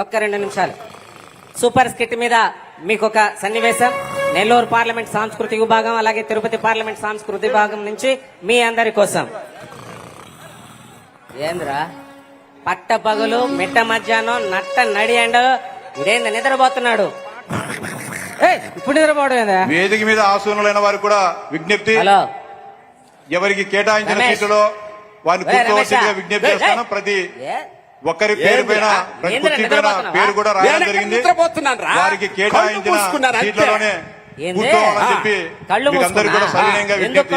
ఒక్క రెండు నిమిషాలు. సూపర్ స్కిట్ మీద మీకు ఒక సన్నివేశం. నెల్లూరు పార్లమెంట్ సాంస్కృతిక విభాగం అలాగే తిరుపతి పార్లమెంట్ సాంస్కృతిక విభాగం నుంచి మీ అందరి కోసం. ఏంద్రా? పట్ట పగులు మిట్ట మధ్యాహ్నం నట్ట నడి ఎండ ఇదేంది నిద్రపోతున్నాడు. ఇప్పుడు నిద్రపోవడం వేదిక మీద ఆసూనులైన వారికి కూడా విజ్ఞప్తి. హలో. ఎవరికి కేటాయించిన. సీటులో వారిని కూర్చోవలసిందిగా. విజ్ఞప్తి చేస్తాను. ప్రతి ఏ? ఒక్కరి పేరు పైన? పేరు కూడా రాయడం జరిగింది. వారికి కేటాయించిన. సీట్లలోనే. చెప్పి అందరికీ కూడా సవినయంగా విజ్ఞప్తి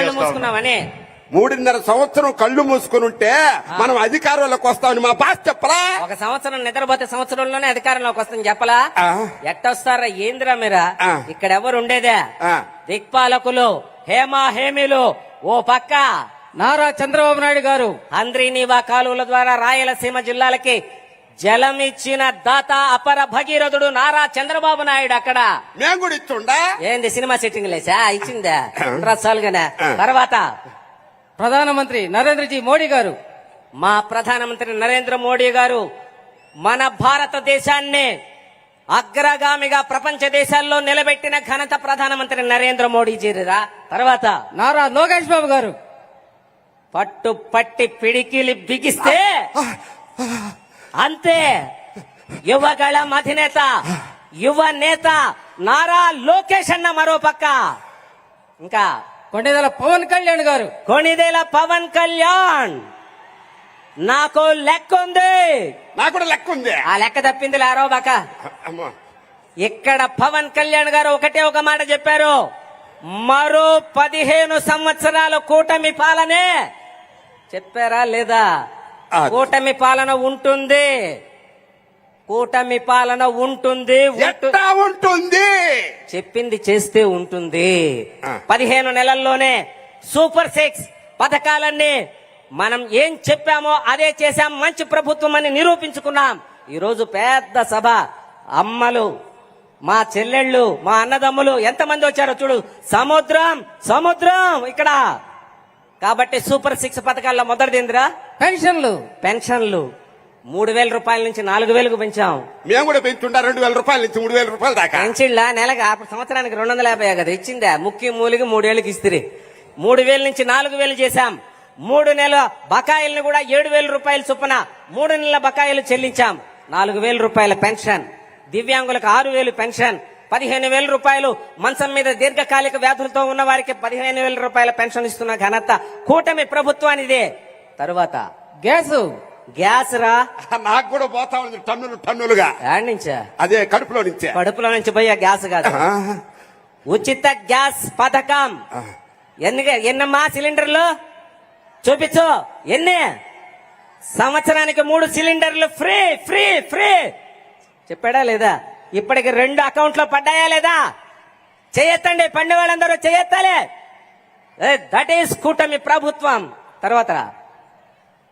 మూడున్నర సంవత్సరం కళ్ళు మూసుకుని ఉంటే మనం అధికారంలోకి వస్తామని మా బాస్ చెప్పరా ఒక సంవత్సరం నిద్రపోతే సంవత్సరంలోనే అధికారంలోకి వస్తుంది చెప్పలా. ఎట్టొస్తారా ఏందిరా మీరా. ఇక్కడ ఎవరు ఉండేదే. దిక్పాలకులు హేమా హేమిలు ఓ పక్క నారా చంద్రబాబు నాయుడు గారు. అంద్రీనీవా కాలువల ద్వారా రాయలసీమ జిల్లాలకి జలం ఇచ్చిన దాత అపర భగీరథుడు నారా చంద్రబాబు నాయుడు అక్కడ. మేము కూడా ఇచ్చుండా ఏంది సినిమా సెట్టింగ్ లేసా? ఇచ్చిందా? రసాలుగానే తర్వాత? ప్రధానమంత్రి నరేంద్రజీ మోడీ గారు. మా ప్రధానమంత్రి నరేంద్ర మోడీ గారు మన భారతదేశాన్ని అగ్రగామిగా ప్రపంచ దేశాల్లో నిలబెట్టిన ఘనత ప్రధానమంత్రి నరేంద్ర మోడీజీరా తర్వాత? నారా లోకేష్ బాబు గారు. పట్టు పట్టి పిడికిలి బిగిస్తే అంతే. యువగళం అధినేత యువ నేత నారా లోకేష్ అన్న మరో పక్క. ఇంకా కొండేదల పవన్ కళ్యాణ్ గారు. కొణిదేల పవన్ కళ్యాణ్. నాకు లెక్క ఉంది నాకు కూడా లెక్క ఉంది ఆ లెక్క తప్పింది లారో బాక అమ్మా. ఇక్కడ పవన్ కళ్యాణ్ గారు ఒకటే ఒక మాట చెప్పారు. మరో పదిహేను సంవత్సరాల కూటమి పాలనే చెప్పారా లేదా. కూటమి పాలన ఉంటుంది. కూటమి పాలన ఉంటుంది ఉంటుంది? చెప్పింది చేస్తే ఉంటుంది. పదిహేను నెలల్లోనే సూపర్ సిక్స్ పథకాలన్నీ మనం ఏం చెప్పామో అదే చేశాం మంచి ప్రభుత్వం అని నిరూపించుకున్నాం. ఈ రోజు పెద్ద సభ. అమ్మలు మా చెల్లెళ్ళు మా అన్నదమ్ములు ఎంతమంది వచ్చారో చూడు. సముద్రం సముద్రం ఇక్కడ. కాబట్టి సూపర్ సిక్స్ పథకాల్లో మొదటిదిందిరా పెన్షన్లు. పెన్షన్లు. మూడు వేల రూపాయల నుంచి నాలుగు వేలకు పెంచాం. మేము కూడా పెంచుండా రెండు వేల రూపాయల నుంచి మూడు వేల రూపాయల దాకా. పెంచిళ్ళ? నెలకు అప్పుడు సంవత్సరానికి రెండు వందల యాభై కదా ఇచ్చిందా? ముక్కి మూలికి మూడేళ్ళకి ఇస్తిరి. మూడు వేల నుంచి నాలుగు వేలు చేశాం. మూడు నెలల బకాయిలను కూడా ఏడు వేల రూపాయల చొప్పున మూడు నెలల బకాయిలు చెల్లించాం. నాలుగు వేల రూపాయల పెన్షన్. దివ్యాంగులకు ఆరు వేలు పెన్షన్. పదిహేను వేల రూపాయలు మంచం మీద దీర్ఘకాలిక వ్యాధులతో ఉన్న వారికి పదిహేను వేల రూపాయల పెన్షన్ ఇస్తున్న ఘనత కూటమి ప్రభుత్వానిదే. తరువాత గ్యాస్. గ్యాస్ రా. నాకు కూడా పోతా ఉంది టన్నులు టన్నులుగా. నుంచా? అదే కడుపులో నుంచే. కడుపులో నుంచి పోయే గ్యాస్ కాదు. ఉచిత గ్యాస్ పథకం. ఎన్ని ఎన్నమ్మా సిలిండర్లు? చూపించు. ఎన్ని? సంవత్సరానికి మూడు సిలిండర్లు ఫ్రీ ఫ్రీ ఫ్రీ. చెప్పాడా లేదా? ఇప్పటికి రెండు అకౌంట్లో పడ్డాయా లేదా? చేయొత్తండి పండి వాళ్ళందరూ చేయొత్తాలే. దట్ ఈస్ కూటమి ప్రభుత్వం. తర్వాత.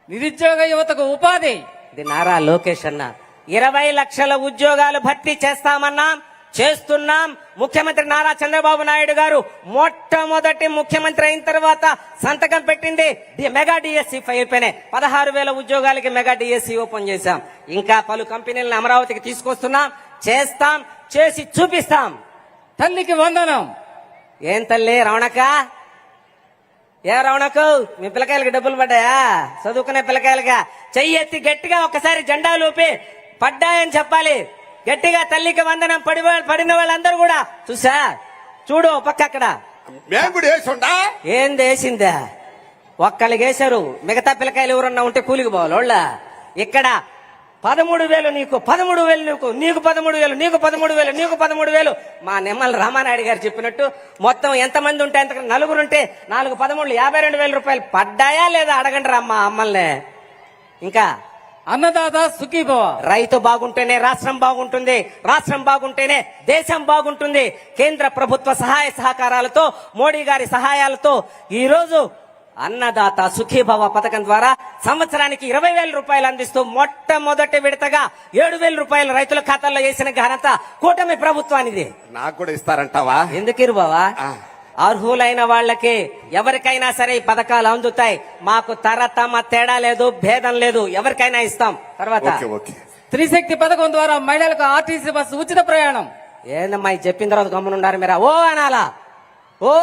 నిరుద్యోగ యువతకు ఉపాధి. ఇది నారా లోకేష్ అన్న. ఇరవై లక్షల ఉద్యోగాలు భర్తీ చేస్తామన్నాం చేస్తున్నాం. ముఖ్యమంత్రి నారా చంద్రబాబు నాయుడు గారు మొట్టమొదటి ముఖ్యమంత్రి అయిన తర్వాత సంతకం పెట్టింది. మెగా డిఎస్సి ఫైవ్ పైనే పదహారు వేల ఉద్యోగాలకి మెగా డిఎస్సి ఓపెన్ చేశాం. ఇంకా పలు కంపెనీలను అమరావతికి తీసుకొస్తున్నాం. చేస్తాం చేసి చూపిస్తాం. తల్లికి వందనం. ఏం తల్లి రవణక్క ఏ రవణకు మీ పిల్లకాయలకి డబ్బులు పడ్డాయా? చదువుకునే పిల్లకాయలుగా చెయ్యి ఎత్తి గట్టిగా ఒకసారి జెండా లోపి పడ్డాయని చెప్పాలి. గట్టిగా తల్లికి వందనం పడి పడిన వాళ్ళందరూ కూడా చూసా? చూడు పక్క అక్కడ. ఏం వేసిందా? ఒక్కళ్ళకి వేశారు. మిగతా పిల్లకాయలు ఎవరన్నా ఉంటే కూలికి పోవాలి వాళ్ళ. ఇక్కడ పదమూడు వేలు నీకు పదమూడు వేలు నీకు నీకు పదమూడు వేలు నీకు పదమూడు వేలు నీకు పదమూడు వేలు. మా నిమ్మల రామానాయుడు గారు చెప్పినట్టు మొత్తం ఎంతమంది ఉంటే అంత నలుగురు ఉంటే నాలుగు పదమూడు యాభై రెండు వేల రూపాయలు పడ్డాయా లేదా అడగండి రా మా అమ్మల్ని. ఇంకా? అన్నదాత సుఖీభవ రైతు బాగుంటేనే రాష్ట్రం బాగుంటుంది రాష్ట్రం బాగుంటేనే దేశం బాగుంటుంది. కేంద్ర ప్రభుత్వ సహాయ సహకారాలతో మోడీ గారి సహాయాలతో ఈ రోజు అన్నదాత సుఖీభవ పథకం ద్వారా సంవత్సరానికి ఇరవై వేల రూపాయలు అందిస్తూ మొట్టమొదటి విడతగా ఏడు వేల రూపాయలు రైతుల ఖాతాల్లో వేసిన ఘనత కూటమి ప్రభుత్వానిది. నాకు కూడా ఇస్తారంటావా? ఎందుకు బావా? ఆ. అర్హులైన వాళ్ళకి ఎవరికైనా సరే ఈ పథకాలు అందుతాయి. మాకు తరతమ తేడా లేదు భేదం లేదు. ఎవరికైనా ఇస్తాం. తర్వాత ఓకే ఓకే. స్త్రీశక్తి పథకం ద్వారా మహిళలకు ఆర్టీసీ బస్సు ఉచిత ప్రయాణం. ఏందమ్మా చెప్పిన తర్వాత గమ్మునుండారు మీరా? ఓ అనాలా. ఓ!